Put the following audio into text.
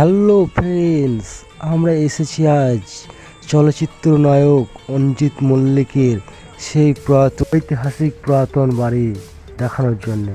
Hello friends, আমরা এসেছি আজ চলচ্চিত্র নায়ক অঞ্জিত মল্লিকের সেই পুরাতন ঐতিহাসিক পুরাতন বাড়ি দেখানোর জন্যে।